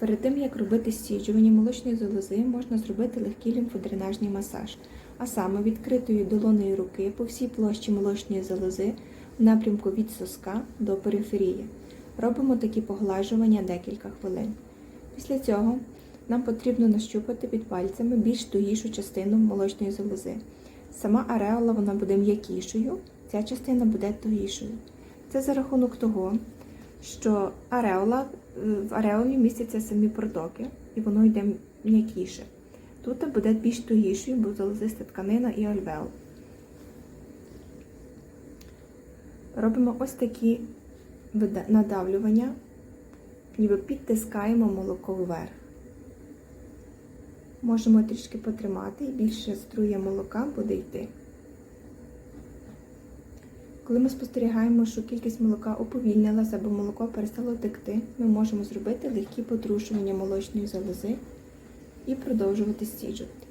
Перед тим, як робити стіджування молочної залози, можна зробити легкий лімфодренажний масаж, а саме відкритою долоною руки по всій площі молочної залози в напрямку від соска до периферії. Робимо такі поглажування декілька хвилин. Після цього нам потрібно нащупати під пальцями більш тугішу частину молочної залози. Сама ареола вона буде м'якішою, ця частина буде тугішою. Це за рахунок того, що ареола, в ареолі містяться самі протоки, і воно йде м'якіше. Тут буде більш тугішою, бо залозиста тканина і альвеол. Робимо ось такі надавлювання, ніби підтискаємо молоко вверх. Можемо трішки потримати, і більше струя молока буде йти. Коли ми спостерігаємо, що кількість молока уповільнилася або молоко перестало текти, ми можемо зробити легкі потрушування молочної залози і продовжувати стіджувати.